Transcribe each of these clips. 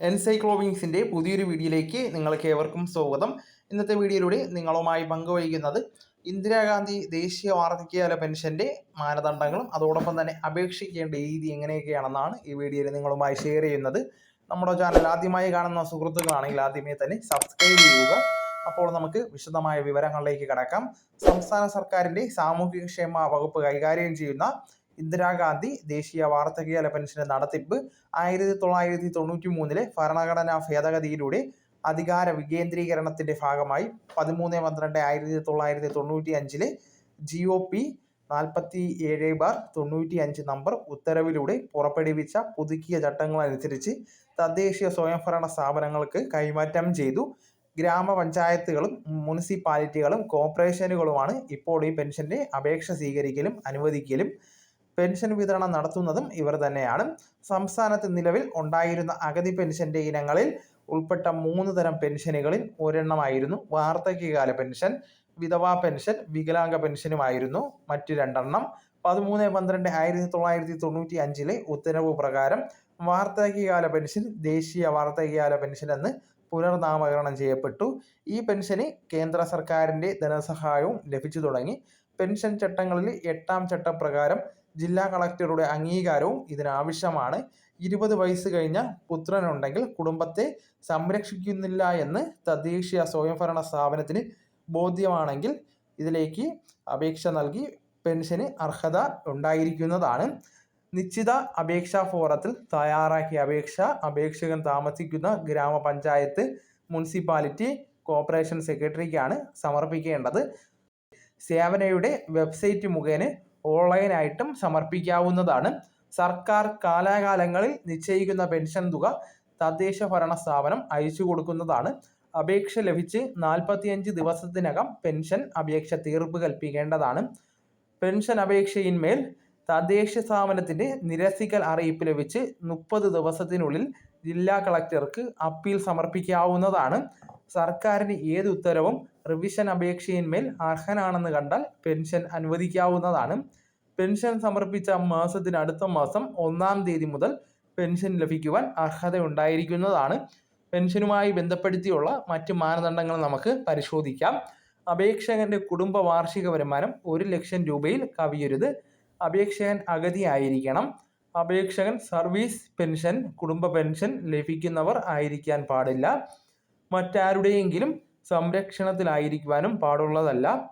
എൻസൈക്ലോവിങ്സിന്റെ പുതിയൊരു വീഡിയോയിലേക്ക് നിങ്ങൾക്ക് ഏവർക്കും സ്വാഗതം. ഇന്നത്തെ വീഡിയോയിലൂടെ നിങ്ങളുമായി പങ്കുവയ്ക്കുന്നത് ഇന്ദിരാഗാന്ധി ദേശീയ വാർദ്ധക്യകാല പെൻഷന്റെ മാനദണ്ഡങ്ങളും അതോടൊപ്പം തന്നെ അപേക്ഷിക്കേണ്ട രീതി എങ്ങനെയൊക്കെയാണെന്നാണ് ഈ വീഡിയോയിൽ നിങ്ങളുമായി ഷെയർ ചെയ്യുന്നത്. നമ്മുടെ ചാനൽ ആദ്യമായി കാണുന്ന സുഹൃത്തുക്കളാണെങ്കിൽ ആദ്യമേ തന്നെ സബ്സ്ക്രൈബ് ചെയ്യുക. അപ്പോൾ നമുക്ക് വിശദമായ വിവരങ്ങളിലേക്ക് കടക്കാം. സംസ്ഥാന സർക്കാരിന്റെ സാമൂഹികക്ഷേമ വകുപ്പ് കൈകാര്യം ചെയ്യുന്ന ഇന്ദിരാഗാന്ധി ദേശീയ വാർദ്ധക്യകാല പെൻഷന്റെ നടത്തിപ്പ് ആയിരത്തി തൊള്ളായിരത്തി തൊണ്ണൂറ്റി മൂന്നിലെ ഭരണഘടനാ ഭേദഗതിയിലൂടെ അധികാര വികേന്ദ്രീകരണത്തിന്റെ ഭാഗമായി പതിമൂന്ന് പന്ത്രണ്ട് ആയിരത്തി തൊള്ളായിരത്തി തൊണ്ണൂറ്റി അഞ്ചിലെ ജി ഒ പി നാൽപ്പത്തി ഏഴ് ബാർ തൊണ്ണൂറ്റി അഞ്ച് നമ്പർ ഉത്തരവിലൂടെ പുറപ്പെടുവിച്ച പുതുക്കിയ ചട്ടങ്ങളനുസരിച്ച് തദ്ദേശീയ സ്വയംഭരണ സ്ഥാപനങ്ങൾക്ക് കൈമാറ്റം ചെയ്തു. ഗ്രാമപഞ്ചായത്തുകളും മുനിസിപ്പാലിറ്റികളും കോർപ്പറേഷനുകളുമാണ് ഇപ്പോൾ ഈ പെൻഷന്റെ അപേക്ഷ സ്വീകരിക്കലും അനുവദിക്കലും പെൻഷൻ വിതരണം നടത്തുന്നതും ഇവർ തന്നെയാണ്. സംസ്ഥാനത്ത് നിലവിൽ ഉണ്ടായിരുന്ന അഗതി പെൻഷന്റെ ഇനങ്ങളിൽ ഉൾപ്പെട്ട മൂന്ന് തരം പെൻഷനുകളിൽ ഒരെണ്ണമായിരുന്നു. വാർദ്ധക്യകാല പെൻഷൻ വിധവാ പെൻഷൻ വികലാംഗ പെൻഷനുമായിരുന്നു മറ്റു രണ്ടെണ്ണം. പതിമൂന്ന് പന്ത്രണ്ട് ആയിരത്തി തൊള്ളായിരത്തി തൊണ്ണൂറ്റി അഞ്ചിലെ ഉത്തരവ് പ്രകാരം വാർദ്ധക്യകാല പെൻഷൻ ദേശീയ വാർദ്ധക്യകാല പെൻഷൻ എന്ന് പുനർനാമകരണം ചെയ്യപ്പെട്ടു. ഈ പെൻഷന് കേന്ദ്ര സർക്കാരിന്റെ ധനസഹായവും ലഭിച്ചു തുടങ്ങി. പെൻഷൻ ചട്ടങ്ങളിൽ എട്ടാം ചട്ടപ്രകാരം ജില്ലാ കളക്ടറുടെ അംഗീകാരവും ഇതിനാവശ്യമാണ്. ഇരുപത് വയസ്സ് കഴിഞ്ഞ പുത്രനുണ്ടെങ്കിൽ കുടുംബത്തെ സംരക്ഷിക്കുന്നില്ല എന്ന് തദ്ദേശീയ സ്വയംഭരണ സ്ഥാപനത്തിന് ബോധ്യമാണെങ്കിൽ ഇതിലേക്ക് അപേക്ഷ നൽകി പെൻഷന് അർഹത ഉണ്ടായിരിക്കുന്നതാണ്. നിശ്ചിത അപേക്ഷാ ഫോറത്തിൽ തയ്യാറാക്കിയ അപേക്ഷ അപേക്ഷകൻ താമസിക്കുന്ന ഗ്രാമപഞ്ചായത്ത് മുനിസിപ്പാലിറ്റി കോർപ്പറേഷൻ സെക്രട്ടറിക്കാണ് സമർപ്പിക്കേണ്ടത്. സേവനയുടെ വെബ്സൈറ്റ് മുഖേന ഓൺലൈനായിട്ടും സമർപ്പിക്കാവുന്നതാണ്. സർക്കാർ കാലാകാലങ്ങളിൽ നിശ്ചയിക്കുന്ന പെൻഷൻ തുക തദ്ദേശ ഭരണ സ്ഥാപനം അയച്ചു കൊടുക്കുന്നതാണ്. അപേക്ഷ ലഭിച്ച് നാൽപ്പത്തിയഞ്ച് ദിവസത്തിനകം പെൻഷൻ അപേക്ഷ തീർപ്പ് കൽപ്പിക്കേണ്ടതാണ്. പെൻഷൻ അപേക്ഷയിന്മേൽ തദ്ദേശ സ്ഥാപനത്തിന്റെ നിരസിക്കൽ അറിയിപ്പ് ലഭിച്ച് മുപ്പത് ദിവസത്തിനുള്ളിൽ ജില്ലാ കളക്ടർക്ക് അപ്പീൽ സമർപ്പിക്കാവുന്നതാണ്. സർക്കാരിന് ഏത് ഉത്തരവും റിവിഷൻ അപേക്ഷയിന്മേൽ അർഹനാണെന്ന് കണ്ടാൽ പെൻഷൻ അനുവദിക്കാവുന്നതാണ്. പെൻഷൻ സമർപ്പിച്ച മാസത്തിന് അടുത്ത മാസം ഒന്നാം തീയതി മുതൽ പെൻഷൻ ലഭിക്കുവാൻ അർഹതയുണ്ടായിരിക്കുന്നതാണ്. പെൻഷനുമായി ബന്ധപ്പെടുത്തിയുള്ള മറ്റ് മാനദണ്ഡങ്ങൾ നമുക്ക് പരിശോധിക്കാം. അപേക്ഷകന്റെ കുടുംബ വാർഷിക വരുമാനം ഒരു ലക്ഷം രൂപയിൽ കവിയരുത്. അപേക്ഷകൻ അഗതിയായിരിക്കണം. അപേക്ഷകൻ സർവീസ് പെൻഷൻ കുടുംബ പെൻഷൻ ലഭിക്കുന്നവർ ആയിരിക്കാൻ പാടില്ല. മറ്റാരുടെയെങ്കിലും സംരക്ഷണത്തിലായിരിക്കുവാനും പാടുള്ളതല്ല.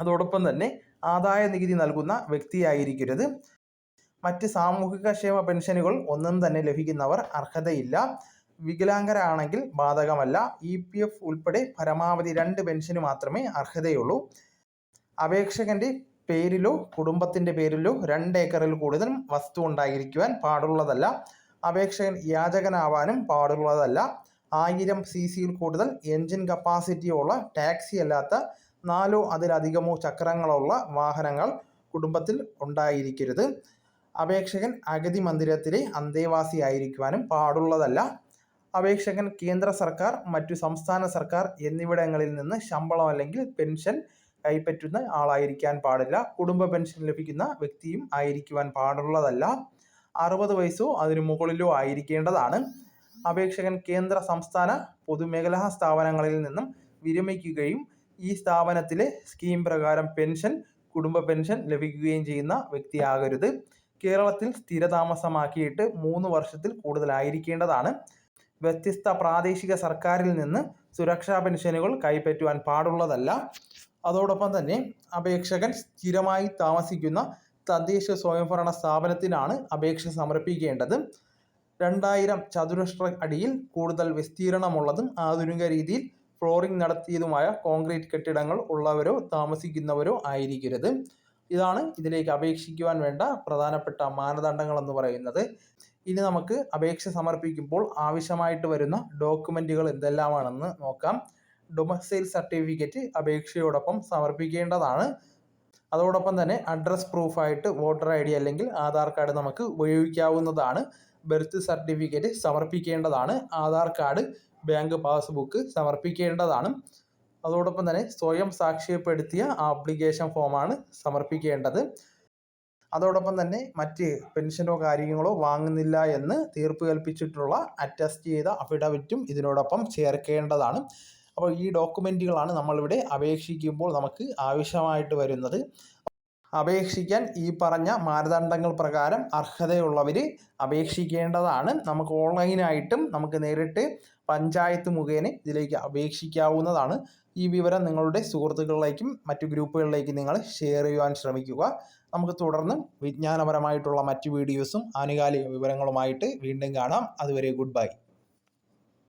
അതോടൊപ്പം തന്നെ ആദായ നികുതി നൽകുന്ന വ്യക്തിയായിരിക്കരുത്. മറ്റ് സാമൂഹിക ക്ഷേമ പെൻഷനുകൾ ഒന്നും തന്നെ ലഭിക്കുന്നവർ അർഹതയില്ല. വികലാംഗരാണെങ്കിൽ ബാധകമല്ല. ഇ പി എഫ് ഉൾപ്പെടെ പരമാവധി രണ്ട് പെൻഷന് മാത്രമേ അർഹതയുള്ളൂ. അപേക്ഷകന്റെ പേരിലോ കുടുംബത്തിന്റെ പേരിലോ രണ്ട് ഏക്കറിൽ കൂടുതൽ വസ്തു ഉണ്ടായിരിക്കുവാൻ പാടുള്ളതല്ല. അപേക്ഷകൻ യാചകനാവാനും പാടുള്ളതല്ല. ആയിരം സി സിയിൽ കൂടുതൽ എൻജിൻ കപ്പാസിറ്റിയുള്ള ടാക്സി അല്ലാത്ത നാലോ അതിലധികമോ ചക്രങ്ങളുള്ള വാഹനങ്ങൾ കുടുംബത്തിൽ ഉണ്ടായിരിക്കരുത്. അപേക്ഷകൻ അഗതി മന്ദിരത്തിലെ അന്തേവാസി ആയിരിക്കുവാനും പാടുള്ളതല്ല. അപേക്ഷകൻ കേന്ദ്ര സർക്കാർ മറ്റു സംസ്ഥാന സർക്കാർ എന്നിവിടങ്ങളിൽ നിന്ന് ശമ്പളം അല്ലെങ്കിൽ പെൻഷൻ കൈപ്പറ്റുന്ന ആളായിരിക്കാൻ പാടില്ല. കുടുംബ പെൻഷൻ ലഭിക്കുന്ന വ്യക്തിയും ആയിരിക്കുവാൻ പാടുള്ളതല്ല. അറുപത് വയസ്സോ അതിനു മുകളിലോ ആയിരിക്കേണ്ടതാണ്. അപേക്ഷകൻ കേന്ദ്ര സംസ്ഥാന പൊതുമേഖലാ സ്ഥാപനങ്ങളിൽ നിന്നും വിരമിക്കുകയും ഈ സ്ഥാപനത്തിലെ സ്കീം പ്രകാരം പെൻഷൻ കുടുംബ പെൻഷൻ ലഭിക്കുകയും ചെയ്യുന്ന വ്യക്തിയാകരുത്. കേരളത്തിൽ സ്ഥിരതാമസമാക്കിയിട്ട് മൂന്ന് വർഷത്തിൽ കൂടുതലായിരിക്കേണ്ടതാണ്. വ്യത്യസ്ത പ്രാദേശിക സർക്കാരിൽ നിന്ന് സുരക്ഷാ പെൻഷനുകൾ കൈപ്പറ്റുവാൻ പാടുള്ളതല്ല. അതോടൊപ്പം തന്നെ അപേക്ഷകൻ സ്ഥിരമായി താമസിക്കുന്ന തദ്ദേശ സ്വയംഭരണ സ്ഥാപനത്തിനാണ് അപേക്ഷ സമർപ്പിക്കേണ്ടത്. രണ്ടായിരം ചതുരശ്ര അടിയിൽ കൂടുതൽ വിസ്തീർണമുള്ളതും ആധുനിക രീതിയിൽ ഫ്ലോറിംഗ് നടത്തിയതുമായ കോൺക്രീറ്റ് കെട്ടിടങ്ങൾ ഉള്ളവരോ താമസിക്കുന്നവരോ ആയിരിക്കരുത്. ഇതാണ് ഇതിലേക്ക് അപേക്ഷിക്കുവാൻ വേണ്ട പ്രധാനപ്പെട്ട മാനദണ്ഡങ്ങൾ എന്ന് പറയുന്നത്. ഇനി നമുക്ക് അപേക്ഷ സമർപ്പിക്കുമ്പോൾ ആവശ്യമായിട്ട് വരുന്ന ഡോക്യുമെന്റുകൾ എന്തെല്ലാമാണെന്ന് നോക്കാം. ഡൊമസൈൽ സർട്ടിഫിക്കറ്റ് അപേക്ഷയോടൊപ്പം സമർപ്പിക്കേണ്ടതാണ്. അതോടൊപ്പം തന്നെ അഡ്രസ് പ്രൂഫായിട്ട് വോട്ടർ ഐ ഡി അല്ലെങ്കിൽ ആധാർ കാർഡ് നമുക്ക് ഉപയോഗിക്കാവുന്നതാണ്. ബർത്ത് സർട്ടിഫിക്കറ്റ് സമർപ്പിക്കേണ്ടതാണ്. ആധാർ കാർഡ് ബാങ്ക് പാസ്ബുക്ക് സമർപ്പിക്കേണ്ടതാണ്. അതോടൊപ്പം തന്നെ സ്വയം സാക്ഷ്യപ്പെടുത്തിയ ആപ്ലിക്കേഷൻ ഫോമാണ് സമർപ്പിക്കേണ്ടത്. അതോടൊപ്പം തന്നെ മറ്റ് പെൻഷനോ കാര്യങ്ങളോ വാങ്ങുന്നില്ല എന്ന് തീർപ്പ് കൽപ്പിച്ചിട്ടുള്ള അറ്റസ്റ്റ് ചെയ്ത അഫിഡവിറ്റും ഇതിനോടൊപ്പം ചേർക്കേണ്ടതാണ്. അപ്പോൾ ഈ ഡോക്യുമെന്റുകളാണ് നമ്മളിവിടെ അപേക്ഷിക്കുമ്പോൾ നമുക്ക് ആവശ്യമായിട്ട് വരുന്നത്. അപേക്ഷിക്കാൻ ഈ പറഞ്ഞ മാനദണ്ഡങ്ങൾ പ്രകാരം അർഹതയുള്ളവർ അപേക്ഷിക്കേണ്ടതാണ്. നമുക്ക് ഓൺലൈനായിട്ടും നമുക്ക് നേരിട്ട് പഞ്ചായത്ത് മുഖേന ഇതിലേക്ക് അപേക്ഷിക്കാവുന്നതാണ്. ഈ വിവരം നിങ്ങളുടെ സുഹൃത്തുക്കളിലേക്കും മറ്റു ഗ്രൂപ്പുകളിലേക്കും നിങ്ങൾ ഷെയർ ചെയ്യുവാൻ ശ്രമിക്കുക. നമുക്ക് തുടർന്ന് വിജ്ഞാനപരമായിട്ടുള്ള മറ്റു വീഡിയോസും ആനുകാലിക വിവരങ്ങളുമായിട്ട് വീണ്ടും കാണാം. അതുവരെ ഗുഡ് ബൈ.